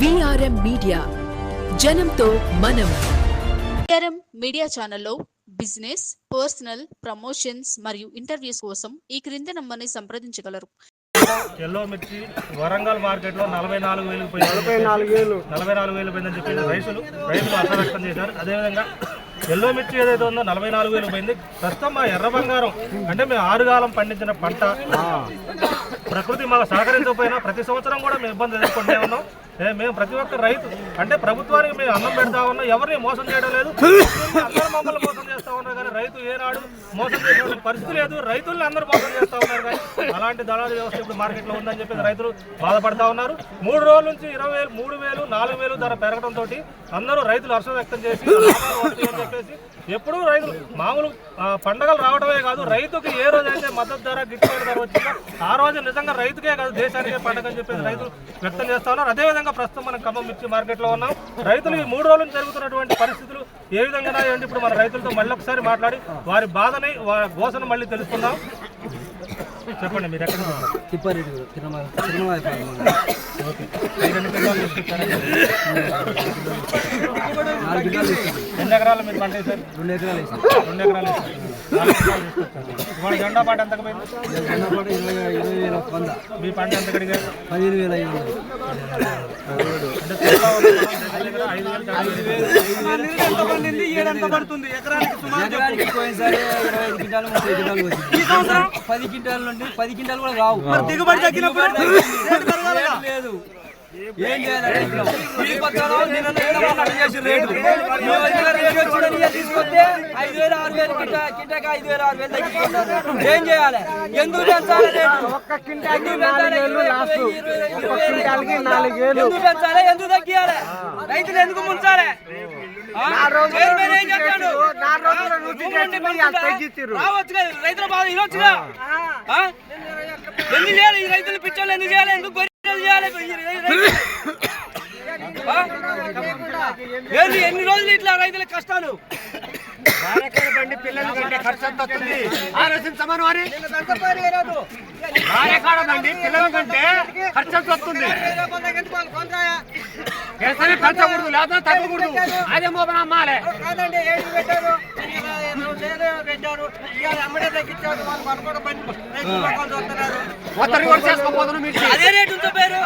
VRM media జనంతో మనం. KRM media ఛానల్లో బిజినెస్ పర్సనల్ ప్రమోషన్స్ మరియు ఇంటర్వ్యూస్ కోసం ఈ క్రింది నంబర్ని సంప్రదించగలరు. ఎల్లో మిర్చి వరంగల్ మార్కెట్లో నలభై నాలుగు పోయింది నలభై నాలుగు వేలు. నలభై నాలుగు వేలు పోయిందని చెప్పి రైతులు రైతులు అర్థం వ్యక్తం చేశారు. అదేవిధంగా ఎల్లో మిర్చి ఏదైతే ఉందో నలభై నాలుగు వేలు పోయింది. ప్రస్తుతం మా ఎర్ర బంగారం అంటే మేము ఆరుగాలం పండించిన పంట. ప్రకృతి మాకు సహకరించకపోయినా ప్రతి సంవత్సరం కూడా మేము ఇబ్బంది ఎదుర్కొంటే ఉన్నాం. మేము ప్రతి ఒక్క రైతు అంటే ప్రభుత్వానికి మేము అన్నం పెడతా ఉన్నాం ఎవరిని మోసం చేయడం లేదు. అందరూ మమ్మల్ని మోసం చేస్తా ఉన్నారు కానీ రైతు ఏనాడు మోసం చేసే పరిస్థితి లేదు. రైతుల్ని అందరూ మోసం చేస్తా ఉన్నారు కానీ అలాంటి దళారు వ్యవస్థ ఇప్పుడు మార్కెట్లో ఉందని చెప్పి రైతులు బాధపడతా ఉన్నారు. మూడు రోజుల నుంచి ఇరవై వేలు మూడు వేలు నాలుగు వేలు ధర పెరగడంతో అందరూ రైతులు హర్షం వ్యక్తం చేసి చెప్పేసి ఎప్పుడూ రైతులు మామూలు పండగలు రావడమే కాదు రైతుకి ఏ రోజు అయితే మద్దతు ధర గిట్టుబాటు ధర వచ్చిందో ఆ రోజు నిజంగా రైతుకే కాదు దేశానికే పండగ అని చెప్పేసి రైతులు వ్యక్తం చేస్తా ఉన్నారు. అదేవిధంగా ప్రస్తుతం మనం ఖమ్మం మిర్చి మార్కెట్లో ఉన్నాం. రైతులు ఈ మూడు రోజులు జరుగుతున్నటువంటి పరిస్థితులు ఏ విధంగా ఉన్నాయంటే ఇప్పుడు మన రైతులతో మళ్ళీ ఒకసారి మాట్లాడి వారి బాధని వారి గోసను మళ్ళీ తెలుసుకుందాం. చెప్పండి మీరు ఎక్కడ? తిప్పారెడ్డి తిరుమల తిరుమల? నాలుగు గిడ్డలు వేసాను ఎన్ని ఎకరాలు మీరు పంట వేశారు? రెండు ఎకరాలు వేసాను రెండు ఎకరాలు. ఇవాళ జెండా పాట ఎంత పోయింది? చిన్నపాటు ఇరవై ఇరవై వేల వంద. మీ పంట ఎంత కడిగారు? పదిహేను వేల ఐదు వందలు. ఎకరానికి పోయినసారి ఇరవై ఐదు ముప్పై వచ్చింది పది క్వింటాల నుండి పది క్వింటాలు కూడా రావు. దిగుబడి తగ్గినప్పుడు లేదు. ఏం చేయాలి పక్కన నిన్న రేటు ఈ మధ్యలో రేటు వచ్చిందని ఇక తీసుకొస్తే ఐదు వేలు ఆరు వేలు కింట కింటకి ఐదు వేలు ఆరు వేలు తగ్గించుకుంటారు ఏం చేయాలి? ఎందుకు పెంచాలి రేటు? ఎందుకు పెంచాలి? ఇరవై, ఇరవై, ఇరవై, ఇరవై వేలు. ఎందుకు పెంచాలి? ఎందుకు తగ్గియాలి? రైతులు ఎందుకు ముంచాలి? కదా. రైతుల చేయాలి? ఈ రైతులు పిచ్చోళ్ళు ఎందుకు చేయాలి? ఎందుకు గొర్రెలు ఎన్ని రోజులు ఇట్లా రైతుల కష్టాలు? బండి పిల్లల కంటే ఖర్చు ఎంత వస్తుంది? ఆలోచించమని మరి? భార్యకాడ బండి పిల్లల కంటే ఖర్చు ఎంత వస్తుంది? వ్యవసాయం పెంచకూడదు లేదా తగ్గకూడదు. అదే మోపన అమ్మాలే. కాదండి ఏడు పెట్టారు? వేరే పెట్టారు. ఇవాళ అమ్మడే తగ్గించారు వాళ్ళు బండి కూడా చేసుకోపోతున్నాం మీకు అదే రేటు ఉందో పేరు?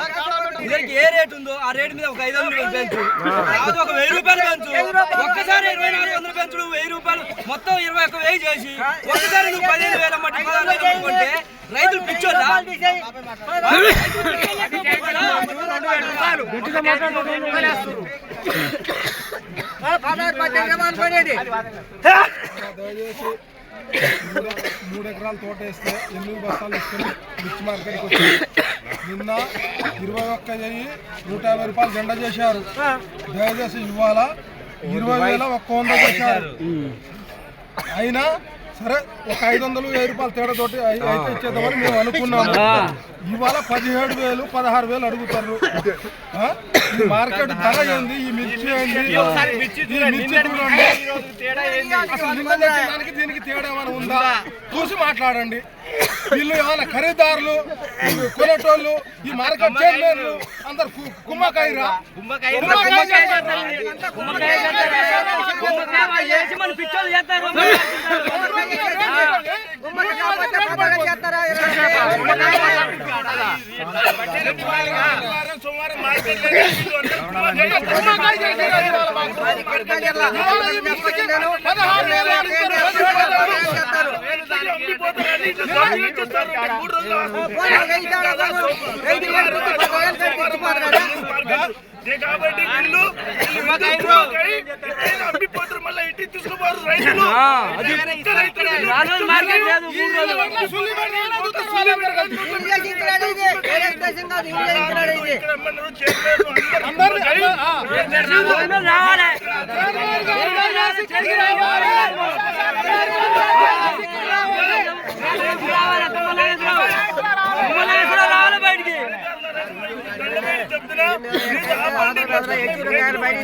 ఇద్దరికి ఏ రేటు ఉందో ఆ రేటు మీద ఒక ఐదు వందలు పెంచు. ఒక వెయ్యి రూపాయలు పెంచు. ఒక్కసారి ఇరవై నాలుగు వందలు పెంచుడు వెయ్యి రూపాయలు. మొత్తం ఇరవై ఒక్క వెయ్యి చేసి ఒక్కసారి నువ్వు పదిహేను వేల మట్టి అమ్ముకుంటే రైతులు పిచ్చోళ్ళా మూడు ఎకరాల తోట వేస్తే ఎనిమిది బస్తాలు వేసుకొని మిర్చి మార్కెట్కి వచ్చి నిన్న ఇరవై ఒక్క వెయ్యి నూట యాభై రూపాయలు జెండా చేశారు. దయచేసి ఇవాళ ఇరవై వేల ఒక్క వంద చేశారు అయినా సరే ఒక ఐదు వందలు వెయ్యి రూపాయలు తేడాతోటి అయి- అయితే ఇచ్చేద్దామని మేము అనుకున్నాము ఇవాళ పదిహేడు వేలు పదహారు వేలు అడుగుతారు. మార్కెట్ ధర ఏంది? ఈ మిర్చి ఏంది? దానికి దీనికి తేడా ఏమైనా ఉందా? చూసి మాట్లాడండి. వీళ్ళు ఏమైనా ఖరీదారులు? కొనేటోళ్ళు ఈ మార్కెట్ చైర్మన్లు అందరు కుమ్మకాయరా కుమ్మకాయ సోమవారం మార్కెట్ పదహారు కాబట్టి వీళ్ళు అమ్మిపోతారు మళ్ళీ ఇంటికి తీసుకుపోరు రైతులు రావాలి.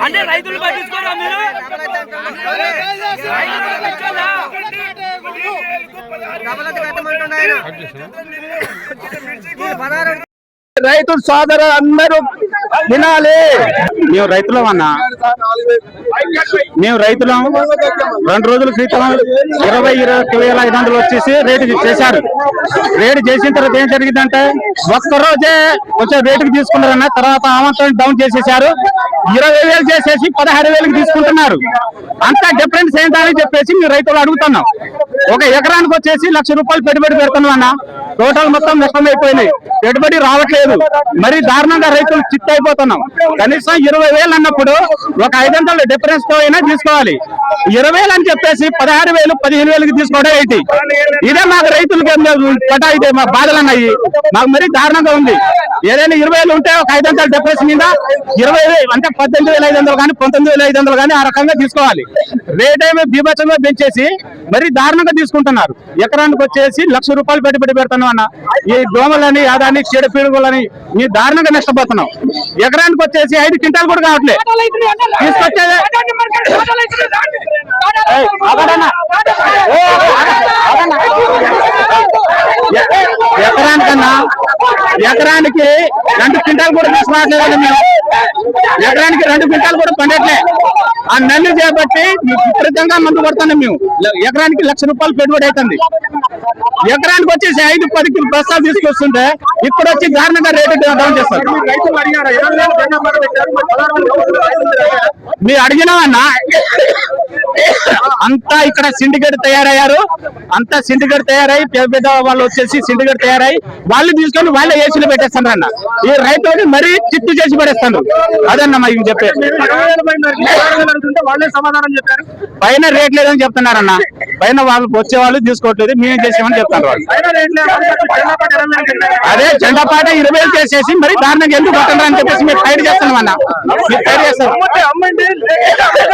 అంటే రైతులు పట్టించుకోరా మీరు? రైతు సోదరు అందరూ వినాలి. మేము రైతులం అన్నా. మేము రైతులం. రెండు రోజుల క్రితం ఇరవై ఇరవై వేల ఐదు వందలు వచ్చేసి రేటు చేశారు. రేటు చేసిన తర్వాత ఏం జరిగిందంటే ఒక్కరోజే కొంచెం రేటుకి తీసుకున్నారన్న తర్వాత అవంతం డౌన్ చేసేసారు ఇరవై వేలు చేసేసి పదహారు వేలకు తీసుకుంటున్నారు. అంత డిఫరెన్స్ ఏంటని చెప్పేసి మేము రైతులు అడుగుతున్నాం. ఒక ఎకరానికి వచ్చేసి లక్ష రూపాయలు పెట్టుబడి పెడుతున్నాం అన్న. టోటల్ మొత్తం నష్టం అయిపోయినాయి పెట్టుబడి రావట్లేదు. మరి దారుణంగా రైతులు చిట్ అయిపోతున్నాం కనీసం ఇరవై వేలు అన్నప్పుడు ఒక ఐదు వందల డిఫరెన్స్తో అయినా తీసుకోవాలి. ఇరవై వేలు అని చెప్పేసి పదహారు వేలు పదిహేను వేలకి తీసుకోవడం ఏంటి? ఇదే మాకు రైతులకి ఏం పటా మా బాధలు అన్నాయి మాకు మరీ దారుణంగా ఉంది. ఏదైనా ఇరవై వేలు ఉంటే ఒక ఐదు వందల డిఫరెన్స్ మీద ఇరవై వేలు అంటే పద్దెనిమిది వేల ఐదు వందలు కానీ పంతొమ్మిది వేల ఐదు వందలు కానీ ఆ రకంగా తీసుకోవాలి. రేట్ ఏమో బీభత్సంగా పెంచేసి మరి దారుణంగా తీసుకుంటున్నారు. ఎకరానికి వచ్చేసి లక్ష రూపాయలు పెట్టుబడి పెడుతున్నారు అన్న ఈ దోమలని అదని చీడ పీడుగులని మీ దారుణంగా నష్టపోతున్నాం ఎకరానికి వచ్చేసి ఐదు క్వింటాలు కూడా కావట్లేదు తీసుకొచ్చేది. ఎకరానికన్నా ఎకరానికి రెండు క్వింటాలు కూడా తీసుకురావట్లేదు మేము. ఎకరానికి రెండు క్వింటాలు కూడా పండట్లే. ఆ నల్లి చేపట్టి విపరీతంగా మందు కొడుతున్నాం మేము. ఎకరానికి లక్ష రూపాయలు పెట్టుబడి అవుతుంది. ఎకరానికి వచ్చేసి ఐదు పది బస్తాలు తీసుకొస్తుంటే ఇప్పుడు వచ్చి దారుణంగా రేటు డౌన్ చేస్తారు. మీరు అడిగినామన్నా అంతా ఇక్కడ సిండికేట్ తయారయ్యారు. అంతా సిండికేట్ తయారై పెద్ద పెద్ద వాళ్ళు వచ్చేసి సిండికేట్ తయారై వాళ్ళు తీసుకొని వాళ్ళే ఏసీలు పెట్టేస్తాను అన్న. ఈ రైతుని మరీ చిత్తు చేసి పడేస్తాను అదన్న మేము చెప్పేది. వాళ్ళే సమాధానం చెప్పారు పైన రేట్ లేదని చెప్తున్నారన్న. పైన వాళ్ళు వచ్చే వాళ్ళు తీసుకోవట్లేదు మేమే చేసామని చెప్తారు వాళ్ళు. అదే జెండా పాట ఇరవై వేలు చేసేసి మరి దారుణంగా ఎందుకు కొట్టండి అని చెప్పేసి మీరు ఫైట్ చేస్తున్నాం అన్న మీరు ఫైట్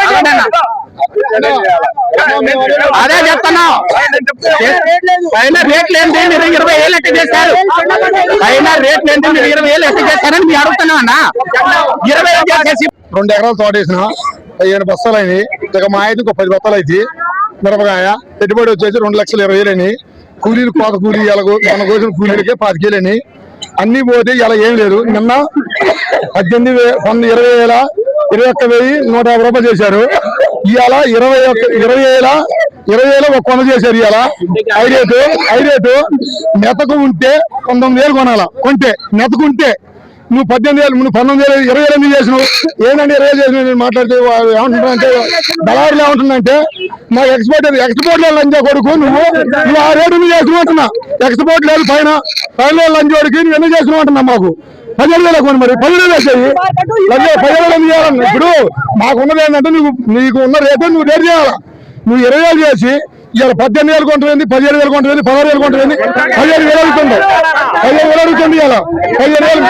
అవునన్నా. అదే చెప్తున్నాం. పైన రేట్లు ఏంటి? మీరు ఇరవై ఏళ్ళు ఎట్టు చేశారు. పైన రేట్లు ఏంటి? మీరు ఇరవై ఏళ్ళు ఎట్టు చేశారని మీరు అడుగుతున్నా అన్న. ఇరవై ఏళ్ళు చేసేసి రెండు ఎకరాలు తోటేసిన పదిహేను బస్తాలు అయినాయి. ఇక మా అయితే ఇంకో పది బస్తాలు అయితే మిరపకాయ పెట్టుబడి వచ్చేసి రెండు లక్షల ఇరవై వేలు అయినాయి. కూలీలు కోత కూలీ ఇలా మన కోసం కూలీలకే పాతికేలు అయినాయి. అన్ని పోతే ఇలా ఏం లేదు. నిన్న పద్దెనిమిది వే- వంద ఇరవై వేల ఇరవై ఒక్క వెయ్యి నూట యాభై రూపాయలు చేశారు. ఇవాళ ఇరవై ఒక్క ఇరవై వేల ఇరవై వేల ఒక కొన చేశారు ఇవాళ ఐరేటు రేటు మెతకు ఉంటే పంతొమ్మిది వేలు కొనాలా? కొంటే నెతకుంటే నువ్వు పద్దెనిమిది వేలు నువ్వు పంతొమ్మిది వేలు ఇరవై వేలు ఎందుకు చేసినావు? ఏంటంటే ఇరవై వేలు నేను మాట్లాడితే వా- ఏమంటున్నానంటే దళారులు ఏమంటుందంటే మా ఎక్స్పోర్ట్ ఎక్స్పోర్ట్ లంచా కొడుకు నువ్వు నువ్వు ఆ రేటు నువ్వు చేసినావు ఎక్స్పోర్ట్ లేదు పైన పైన లంచోడికి నువ్వు ఎందుకు చేసినావు అంటున్నా మాకు. పదిహేడు వేలకు కొని మరి పదిహేడు వేలు వేసాయి. పదిహేడు వేలు చేయాలన్నా ఇప్పుడు మాకున్నది ఏంటంటే నువ్వు నీకు ఉన్న రేటు నువ్వు రేటు చేయాలా? నువ్వు ఇరవై వేలు చేసి ఇవాళ పద్దెనిమిది వేలు కొంటుంది పదిహేడు వేలు కొంటుంది పదహారు వేలు కొంటుంది పదిహేడు వేలు అడుగుతుంది పదిహేడు వేలు అడుగుతుంది ఇవాళ. పదిహేడు వేలు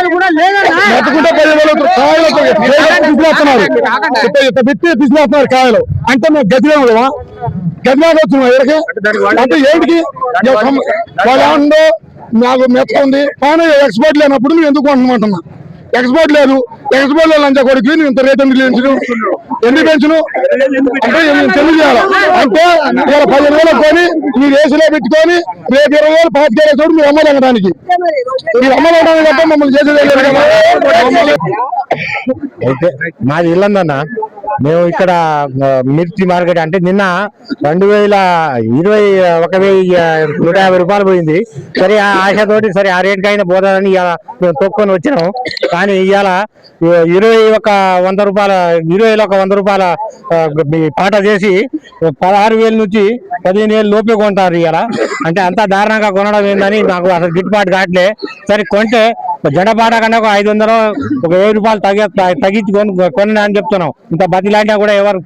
మెత్తకుంటే పదిహేడు వేలు. కాయలు తీసుకొస్తున్నారు పెట్టి తీసుకొస్తున్నారు కాయలు. అంటే మేము గదిలో ఉండవా గదిలో వచ్చినాం ఎక్కడికి అంటే ఏంటికి? వాళ్ళు ఏమన్నా నాకు మెత్త ఉంది. కానీ ఎక్స్పర్ట్ లేనప్పుడు నువ్వు ఎందుకు అంటున్నా ఎక్స్పోర్ట్ లేదు ఎక్స్పోర్ట్లో లంచా కొడుకు నువ్వు ఇంత రేట్ ఎందుకు పెంచును? ఎందుకు పెంచును? అంటే తెలియజేయాలి అంటే ఇవాళ పదిహేను వేలు కొని మీరు ఏసీలో పెట్టుకొని రేపు ఇరవై వేలు పాతిక వేలు చోటు మీరు అమ్మలేకడానికి మీరు అమ్మలేకడానికి తప్ప మమ్మల్ని చేసేది లేదు అయితే మాది ఇల్లందన్నా. మేము ఇక్కడ మిర్చి మార్కెట్ అంటే నిన్న రెండు వేల ఇరవై ఒక వెయ్యి నూట యాభై రూపాయలు పోయింది. సరే ఆ ఆశతోటి సరే ఆ రేట్కి అయినా పోదాదని ఇవాళ మేము తొక్కుని వచ్చినాం. కానీ ఇవాళ ఇరవై ఒక వంద రూపాయల ఇరవై ఒక వంద రూపాయల పాట చేసి పదహారు వేల నుంచి పదిహేను వేలు లోపే కొంటారు ఇవాళ. అంటే అంత దారుణంగా కొనడం ఏందని నాకు అసలు గిట్టుబాటు కావట్లే. సరే కొంటే జడపాట కన్నా ఒక ఐదు వందలు ఒక వెయ్యి రూపాయలు తగ్గ తగ్గించుకొని కొని అని చెప్తున్నాం. ఇంత బతిలాంటినా కూడా ఎవరు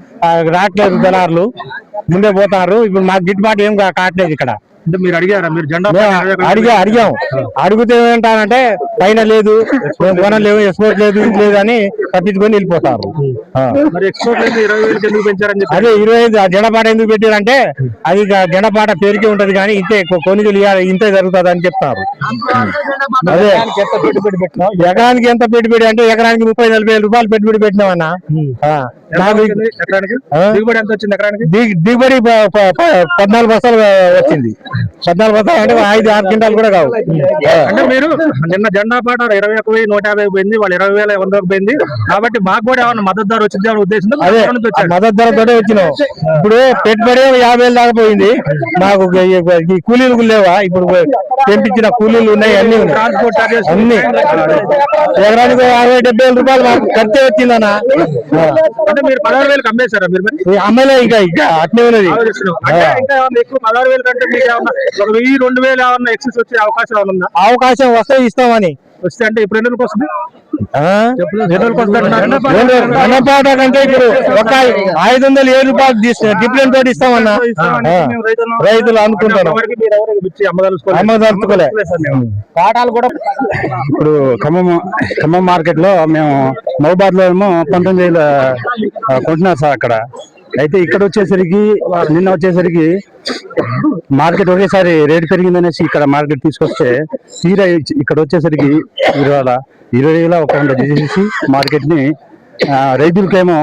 రావట్లేదు దళారులు. ముందే పోతారు. ఇప్పుడు మాకు గిట్టుబాటు ఏం కావట్లేదు ఇక్కడ. అంటే మీరు అడిగారా? మీరు జెండా మేము అడిగా అడిగాం. అడిగితే ఏమంటారంటే పైన లేదు మేము కొనలేవు ఎక్స్పోర్ట్ లేదు ఇది లేదు అని తప్పించుకొని వెళ్ళిపోతారు. అదే ఇరవై ఐదు ఆ జెండపాట ఎందుకు పెట్టారంటే అది జెండపాట పేరుకే ఉంటది కానీ ఇంతే కొనుగోలు ఇంతే జరుగుతుంది అని చెప్తారు. అదే. ఎకరానికి ఎంత పెట్టుబడి అంటే ఎకరానికి ముప్పై నలభై వేల రూపాయలు పెట్టుబడి పెట్టినామన్నా? దిగుబడి ఎంత వచ్చింది ఎకరానికి? దిగ్- దిగుబడి పద్నాలుగు బస్తాలు వచ్చింది. పద్నాలుగు బస్తాలు అంటే ఐదు ఆరు క్వింటాలు కూడా కావు. అంటే మీరు నిన్న జెండా పాట ఇరవై ఒక వెయ్యి నూట యాభై పోయింది వాళ్ళు ఇరవై వేల వందకు పోయింది. కాబట్టి మాకు కూడా ఏమన్నా మద్దతు ధర వచ్చింది అనే ఉద్దేశంతో. మద్దతు ధరతోనే వచ్చినాం. ఇప్పుడు పెట్టుబడి యాభై వేలు దాకా పోయింది. మాకు ఈ- కూలీలు లేవా? ఇప్పుడు తెంపించిన కూలీలు ఉన్నాయి అన్ని ఉన్నాయి. ట్రాన్స్పోర్ట్ చార్జెస్ అన్ని. ఎకరానికి అరవై డెబ్బై వేల రూపాయలు మాకు ఖర్చు వచ్చిందన్న. అంటే మీరు పదహారు వేలకు అమ్మేశారా మీరు? అమ్మలే ఇంకా ఇంకా అట్నే ఉన్నది. పదహారు వేల కంటే ఒక వెయ్యి రెండు వేలు ఏమన్నా ఎక్సెస్ వచ్చే అవకాశం ఉందా? అవకాశం వస్తే ఇస్తామని. వస్తే అంటే ఇప్పుడు ఎన్ని రోజులకు వస్తుంది? కంటే ఇప్పుడు ఒక ఐదు వందలు ఏడు రూపాయలు డిఫరెంట్ తోటి ఇస్తామన్నా. రైతులం. అమ్మదలుచుకోలే పాఠాలు కూడా ఇప్పుడు ఖమ్మం ఖమ్మం మార్కెట్లో మేము మహబాద్లో ఏమో పంతొమ్మిది వేల కొంటున్నారు సార్ అక్కడ. అయితే ఇక్కడ వచ్చేసరికి నిన్న వచ్చేసరికి మార్కెట్ ఒకేసారి రేట్ పెరిగిందనేసి ఇక్కడ మార్కెట్ తీసుకొస్తే తీరా ఇక్కడ వచ్చేసరికి ఇరవై ఇరవై వేల ఒక వంద చేసేసి మార్కెట్ని రైతులకేమో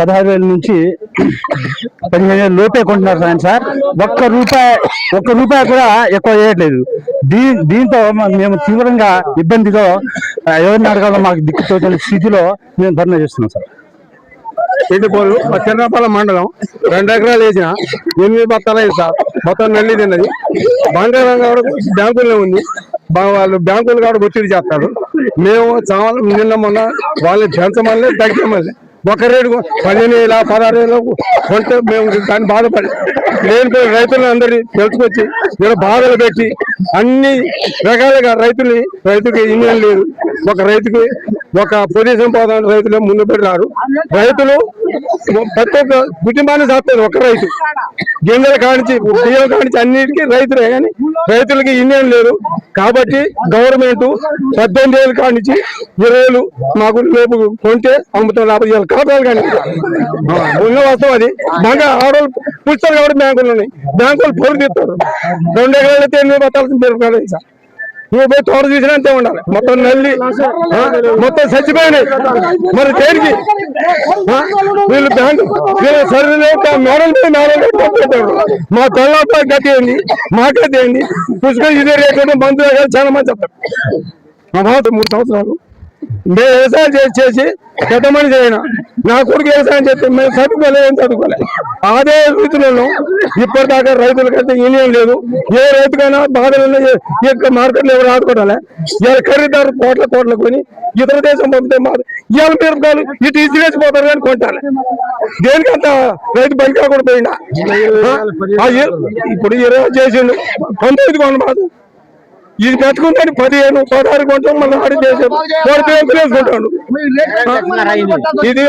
పదహారు వేల నుంచి పదిహేను వేల లోపే కొంటున్నారు సార్ సార్. ఒక్క రూపాయి ఒక్క రూపాయి కూడా ఎక్కువ చేయట్లేదు. దీ దీంతో మేము తీవ్రంగా ఇబ్బందిలో ఎవరిని అడగాలో మాకు దిక్కుతో స్థితిలో మేము ధర్నా చేస్తున్నాం సార్. ఎండిపోలు చిన్నపల్లి మండలం రెండు ఎకరాలు వేసిన ఎనిమిది బత్తాలు అయింది సార్. మొత్తం నల్లి తిన్నది. బంగారం కూడా బ్యాంకుల్లో ఉంది. బా- వాళ్ళు బ్యాంకులు కూడా ఒత్తిడి చేస్తారు. మేము చాలా నిన్న మొన్న వాళ్ళని పెంచమని తగ్గమని ఒక రేటు పదిహేను వేల పదహారు వేల కొంటే మేము దాన్ని బాధపడి నేను రైతులను అందరినీ తెలుసుకొచ్చి నేను బాధలు పెట్టి అన్ని రకాలుగా రైతుల్ని రైతుకి ఇంజన్ లేదు. ఒక రైతుకి ఒక పొజిషన్ పోదాం రైతులు ముందు పెడతారు. రైతులు ప్రతి ఒక్క కుటుంబాన్ని సాస్తారు ఒక రైతు. గింజలు కానించి బియ్యం కానించి అన్నిటికీ రైతులే కానీ రైతులకి ఇన్నేం లేదు. కాబట్టి గవర్నమెంట్ పద్దెనిమిది ఏళ్ళు కానించి ఇరవై మాకు రేపు కొంటే అమ్ముతాం లేకపోతే ఇవాళ కాపాలు కానీ. ఉన్న వస్తాం అది. బాగా ఆడవాళ్ళు పుస్తకాలు కాబట్టి బ్యాంకులు ఉన్నాయి బ్యాంకులు పొరుగు తీస్తారు. రెండు ఎకరాలు అయితే ఎనిమిది పేరు పెరుగుతాయి సార్ నువ్వు పోయి తోట చూసినా అంతే ఉండాలి. మొత్తం నల్లి మొత్తం చచ్చిపోయినాయి. మరి దేనికి? వీళ్ళు బ్యాంకు వీళ్ళు సర్వీలు మేడల్ మీద మేడల్ మీద మా తెల్లపై గతి ఏంది? మాకైతే ఏంది? పుస్తకం ఇదే రేట్ అంటే మందులు చాలా మంది చెప్తారు. మా బాబు మూడు సంవత్సరాలు మేము వ్యవసాయం చేసి చేసి పెద్ద మనిషి అయినా నా కొడుకు వ్యవసాయం చేస్తే మేము చదువుకోలే ఏం చదువుకోలేదు అదే రైతులలో ఇప్పటిదాకా రైతులకైతే యూనియన్ లేదు. ఏ రైతుకైనా బాధలు ఇక్కడ మార్కెట్లో ఎవరు ఆడుకోవాలి ఇవాళ ఖరీదారు కోట్ల కోట్ల కొని ఇతర దేశం పంపితే మా ఇవాళ మిరపకాయలు ఇటు ఇసిరేసిపోతారు కానీ కొంటారు దేనికంత రైతు బయట కూడా పోయినా ఇప్పుడు ఇరవై చేసిండు. పంతొమ్మిది కొన బాధ ఇది పెట్టుకుంటే పదిహేను పదహారు కొంటాం మళ్ళీ ఆడి చేసాడు వాడు పేరు వేసుకుంటాడు. ఇది?